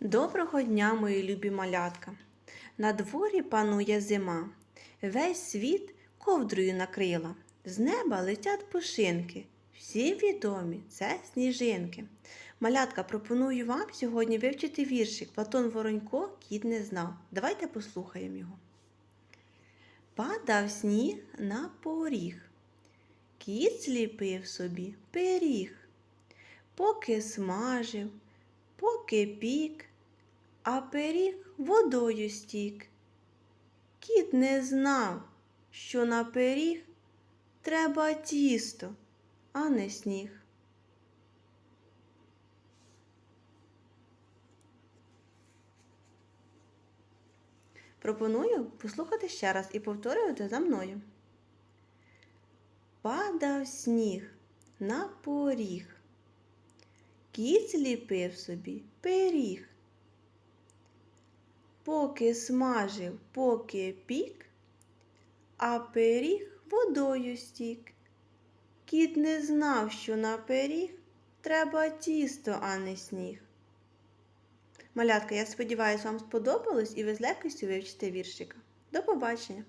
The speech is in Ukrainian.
Доброго дня, мої любі малятка. На дворі панує зима. Весь світ ковдрою накрила. З неба летять пушинки. Всі відомі це сніжинки. Малятка, пропоную вам сьогодні вивчити віршик Платон Воронько Кіт не знав. Давайте послухаємо його. Падав сніг на поріг. Кіт сліпив собі пиріг. Поки смажив, пік, а пиріг водою стік. Кіт не знав, що на пиріг треба тісто, а не сніг. Пропоную послухати ще раз і повторювати за мною. Падав сніг на поріг. Кіт сліпив собі пиріг. Поки смажив, поки пік, а пиріг водою стік. Кіт не знав, що на пиріг треба тісто, а не сніг. Малятка, я сподіваюся, вам сподобалось і ви з легкістю вивчите віршика. До побачення!